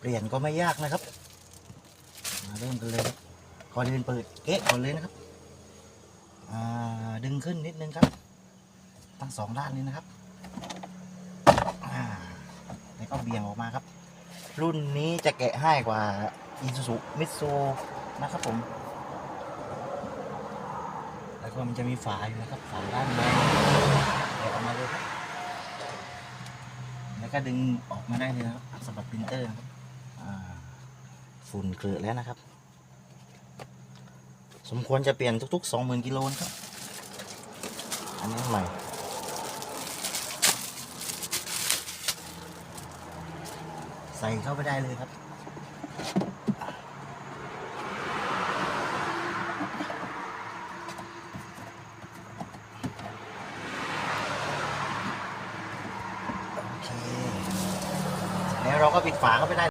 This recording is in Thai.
เปลี่ยนก็ไม่ยากนะครับ มาเริ่มกันเลยครับก่อนอื่นเปิดเก๊ะก่อนเลยนะครับอ่าดึงขึ้นนิดนึงครับ ทั้งสองด้านนี้นะครับอ่าแล้วก็เบี่ยงออกมาครับ รุ่นนี้จะแกะให้กว่าอีซูซูมิตซูนะครับผมแล้วก็มันจะมีฝาอยู่นะครับฝาด้านในแกะออกมาเลยครับแล้วก็ดึงออกมาได้เลยนะครับสำหรับปรินเตอร์ครับ ฝุ่นเกลือแล้วนะครับ สมควรจะเปลี่ยนทุก ๆ 20,000กิโลนะครับ อันนี้ใหม่ใส่เข้าไปได้เลยครับ โอเคแล้วเราก็ปิดฝาเข้าไปได้